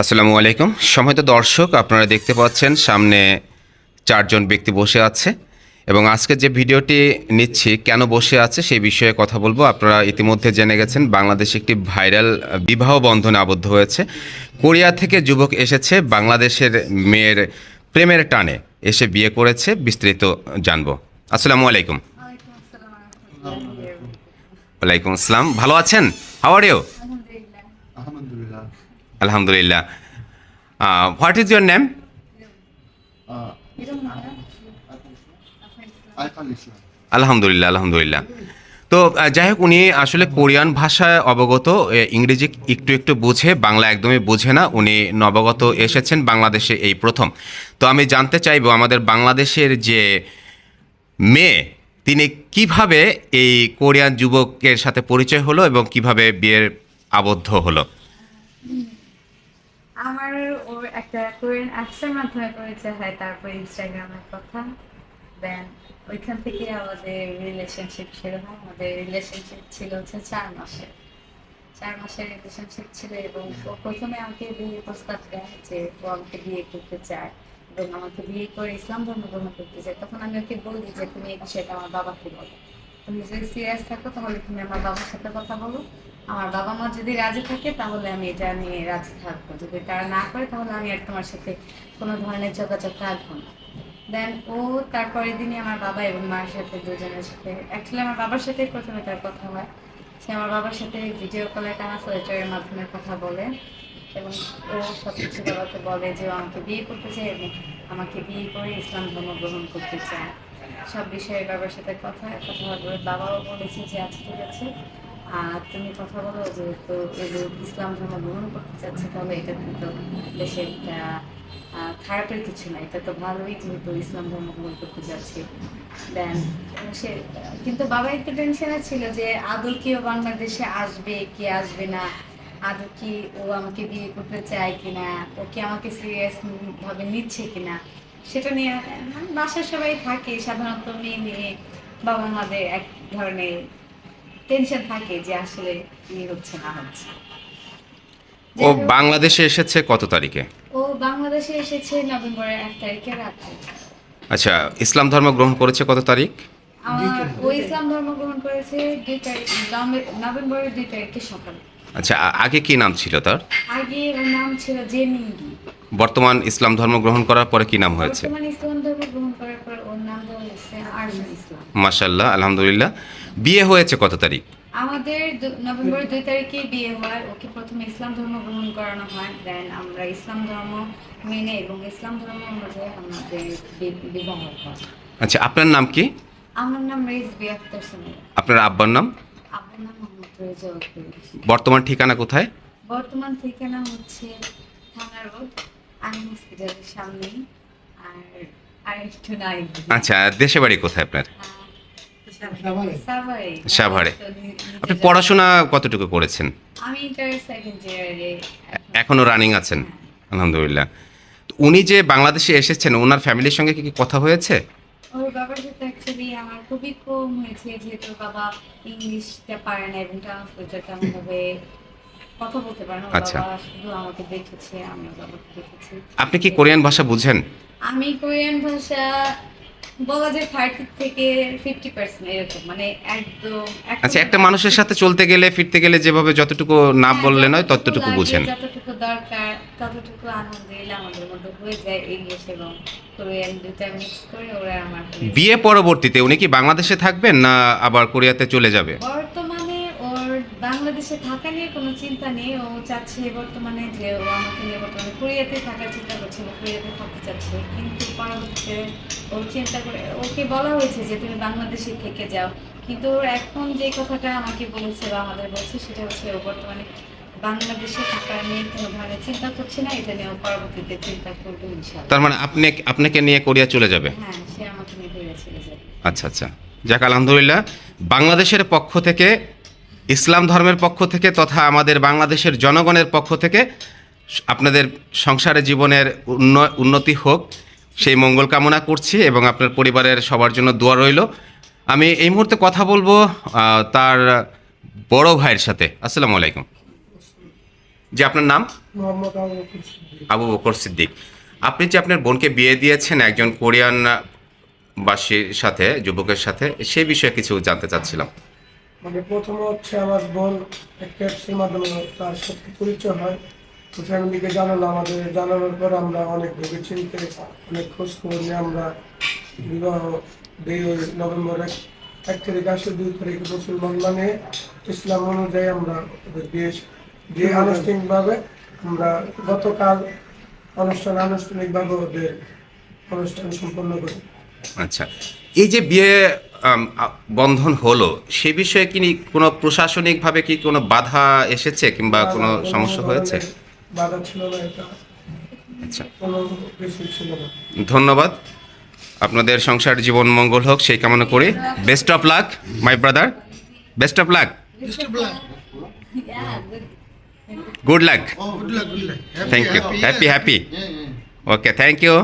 আসসালামু আলাইকুম। সম্মানিত দর্শক আপনারা দেখতে পাচ্ছেন সামনে চারজন ব্যক্তি বসে আছে এবং আজকে যে ভিডিওটি নিচ্ছি কেন বসে আছে সেই বিষয়ে কথা বলব। আপনারা ইতিমধ্যে জেনে গেছেন বাংলাদেশে একটি ভাইরাল বিবাহ বন্ধনে আবদ্ধ হয়েছে। কোরিয়া থেকে যুবক এসেছে বাংলাদেশের মেয়ের প্রেমের টানে এসে বিয়ে করেছে বিস্তারিত জানব। আসসালামু আলাইকুম। ওয়ালাইকুম আসসালাম। ওয়ালাইকুম আসসালাম। ভালো আছেন? How are you. আলহামদুলিল্লাহ হোয়াট ইজ ইউর নেম. আলহামদুলিল্লাহ আলহামদুলিল্লাহ তো যাই হোক উনি আসলে কোরিয়ান ভাষায় অবগত ইংরেজি একটু একটু বুঝে, বাংলা একদমই বুঝে না, উনি নবগত এসেছেন বাংলাদেশে এই প্রথম। তো আমি জানতে চাইব, আমাদের বাংলাদেশের যে মেয়ে, তিনি কীভাবে এই কোরিয়ান যুবকের সাথে পরিচয় হলো এবং কীভাবে বিয়ের আবদ্ধ হলো? আমার ওর একটা কোরিয়ান অ্যাপসের মাধ্যমে পরিচয় হয়, তারপর ইনস্টাগ্রামের কথা। দেন ওইখান থেকে আমাদের রিলেশনশিপ শুরু হয়। আমাদের রিলেশনশিপ ছিল হচ্ছে চার মাসের চার মাসের রিলেশনশিপ ছিল এবং ও প্রথমে আমাকে বিয়ে প্রস্তাব দেয় যে ও আমাকে বিয়ে করতে চায় এবং আমাকে বিয়ে করে ইসলাম ধর্ম গ্রহণ করতে চায়। তখন আমি ওকে বলি যে, তুমি এই বিষয়টা আমার বাবাকে বলো। তুমি যদি সিরিয়াস থাকো, তাহলে তুমি আমার বাবার সাথে কথা বলো। আমার বাবা মা যদি রাজি থাকে, তাহলে আমি এটা নিয়ে রাজি থাকব। যদি তারা না করে, তাহলে আমি আর তোমার সাথে কোনো ধরনের যোগাযোগ রাখব না। দেন ও তারপরের দিনই আমার বাবা এবং মার সাথে দুজনের সাথে অ্যাকচুয়ালি আমার বাবার সাথে প্রথমে তার কথা হয়। সে আমার বাবার সাথে ভিডিও কলে টানা সোয়েটারের মাধ্যমে কথা বলে এবং ও সব কিছু বাবাকে বলে যে আমাকে বিয়ে করতে চায় এবং আমাকে বিয়ে করে ইসলাম ধর্ম গ্রহণ করতে চায়। সব বিষয়ে বাবার সাথে কথা কথা পরে বাবাও বলেছে যে আচ্ছা ঠিক আছে। আর তুমি কথা বলো যেহেতু এগুলো ইসলাম ধর্ম গ্রহণ করতে চাচ্ছে, তাহলে এটা কিন্তু দেশে একটা খারাপের কিছু না এটা তো ভালোই যেহেতু ইসলাম ধর্ম গ্রহণ করতে যাচ্ছে। দেন সে, কিন্তু বাবা একটু টেনশনে ছিল যে আদৌ কি ও বাংলাদেশে আসবে, কি আসবে না? আদৌ কি ও আমাকে বিয়ে করতে চায় কিনা? ও কি আমাকে সিরিয়াস ভাবে নিচ্ছে কিনা? সেটা নিয়ে মানে বাসার সবাই থাকে, সাধারণত মেয়ে নিয়ে বাবা মাদের এক ধরনের টেনশন থাকে যে আসলে কি হচ্ছে না হচ্ছে। ও বাংলাদেশে এসেছে কত তারিখে? ও বাংলাদেশে এসেছে নভেম্বরের এক তারিখে রাত্রে। আচ্ছা ইসলাম ধর্ম গ্রহণ করেছে কত তারিখ? ও ইসলাম ধর্ম গ্রহণ করেছে দুই তারিখ নভেম্বরের দুই তারিখে সকালে। আচ্ছা আগে কি নাম ছিল তার? আগে ওর নাম ছিল জেমিঙ্গি বর্তমান ইসলাম ধর্ম গ্রহণ করার পরে কি নাম হয়েছে? বর্তমান ইসলাম ধর্ম গ্রহণ করার পর ওর নাম হয়েছে আরমান ইসলাম। মাশাল্লাহ আলহামদুলিল্লাহ। বিয়ে হয়েছে কত তারিখ? আমাদের নভেম্বরের দুই তারিখে বিয়ে হয়। ওকে প্রথমে ইসলাম ধর্ম গ্রহণ করানো হয়। দেন আমরা ইসলাম ধর্ম মেনে এবং ইসলাম ধর্ম অনুযায়ী আমাদের বিবাহ হয়। আচ্ছা আপনার নাম কি? আমার নাম রিজবি আক্তার সুমাইয়া আপনার আব্বার নাম? আপনার নাম মোহাম্মদ রেজাউল বর্তমান ঠিকানা কোথায়? বর্তমান ঠিকানা হচ্ছে থানা রোড আইন হসপিটালের সামনেই। আর আর একটু নাই। আচ্ছা দেশে বাড়ি কোথায় আপনার? সাভারে। আপনি পড়াশোনা কতটুকু করেছেন? আমি সেকেন্ড ইয়ারে এখনও। রানিং আছেন? আলহামদুলিল্লাহ। তো উনি যে বাংলাদেশে এসেছেন ওনার ফ্যামিলির সঙ্গে কি কি কথা হয়েছে? ওর বাবার সাথে অ্যাকচুয়ালি আমার খুবই কম হয়েছে যেহেতু বাবা ইংলিশটা পারে না এবং ট্রান্সলেটার কথা বলতে পারে না। আচ্ছা। শুধু আমাকে দেখেছে আমি বাবাকে দেখেছি। আপনি কি কোরিয়ান ভাষা বুঝেন? আমি কোরিয়ান ভাষা বলা যায় থার্টি থেকে ফিফটি পার্সেন্ট এরকম মানে একদম আচ্ছা একটা মানুষের সাথে চলতে গেলে ফিরতে গেলে যেভাবে যতটুকু না হ্যাঁ, বললে নয় ততটুকু বুঝেন। যতটুকু দরকার ততটুকু আলহামদুলিল্লাহ আমাদের মধ্যে হয়ে যায় ইংলিশ এবং কোরিয়ান দুটা মিক্স করে ওরা আমার বিয়ে পরবর্তীতে উনি কি বাংলাদেশে থাকবেন না আবার কোরিয়াতে চলে যাবে? বাংলাদেশে থাকা নিয়ে কোনো চিন্তা নেই। ও চাচ্ছে বর্তমানে যে ও আমাকে নিয়ে বর্তমানে কোরিয়াতে থাকার চিন্তা করছে বা কোরিয়াতে থাকতে চাচ্ছে। কিন্তু পরবর্তীতে ও চিন্তা করে ওকে বলা হয়েছে যে তুমি বাংলাদেশে থেকে যাও। কিন্তু ওর এখন যে কথাটা আমাকে বলেছে বা আমাদের বলছে সেটা হচ্ছে ও বর্তমানে বাংলাদেশে থাকার নিয়ে কোনো ধরনের চিন্তা করছে না। এটা নিয়ে ও পরবর্তীতে চিন্তা করবে তার মানে আপনি আপনাকে নিয়ে কোরিয়া চলে যাবে? হ্যাঁ সে আমাকে নিয়ে কোরিয়া চলে যাবে। আচ্ছা আচ্ছা। যাক আলহামদুলিল্লাহ। বাংলাদেশের পক্ষ থেকে ইসলাম ধর্মের পক্ষ থেকে তথা আমাদের বাংলাদেশের জনগণের পক্ষ থেকে আপনাদের সংসারে জীবনের উন্ন- উন্নতি হোক সেই মঙ্গল কামনা করছি এবং আপনার পরিবারের সবার জন্য দোয়া রইল। আমি এই মুহূর্তে কথা বলব তার বড় ভাইয়ের সাথে। আসসালামু আলাইকুম। যে আপনার নাম? আবু বকর সিদ্দিক। আবু বকর সিদ্দিক। আপনি যে আপনার বোনকে বিয়ে দিয়েছেন একজন কোরিয়ান বাসীর সাথে যুবকের সাথে সেই বিষয়ে কিছু জানতে চাচ্ছিলাম। মানে প্রথমে হচ্ছে আমার বোন একটা মাধ্যমে তার সাথে পরিচয় হয়। তো ফ্যামিলিকে জানালো আমাদের জানানোর পর আমরা অনেক ভেবে চিনতে অনেক খোঁজ খবর নিয়ে আমরা বিবাহ দিই ওই নভেম্বর এক এক তারিখ আসে, দুই তারিখে মুসলমান নিয়ে। ইসলাম অনুযায়ী আমরা বিয়ে বিয়ে আনুষ্ঠানিকভাবে আমরা গতকাল অনুষ্ঠান আনুষ্ঠানিকভাবে ওদের অনুষ্ঠান সম্পন্ন করি। আচ্ছা এই যে বিয়ে বন্ধন হলো সে বিষয়ে কি কোনো প্রশাসনিকভাবে কি কোনো বাধা এসেছে কিংবা কোনো সমস্যা হয়েছে? বাধা ছিল না এটা। আচ্ছা। কোনো কিছু ছিল না। ধন্যবাদ। আপনাদের সংসার জীবন মঙ্গল হোক সেই কামনা করি। Best of luck my brother best of luck good luck good luck, good luck. Happy, thank you happy happy. Okay thank you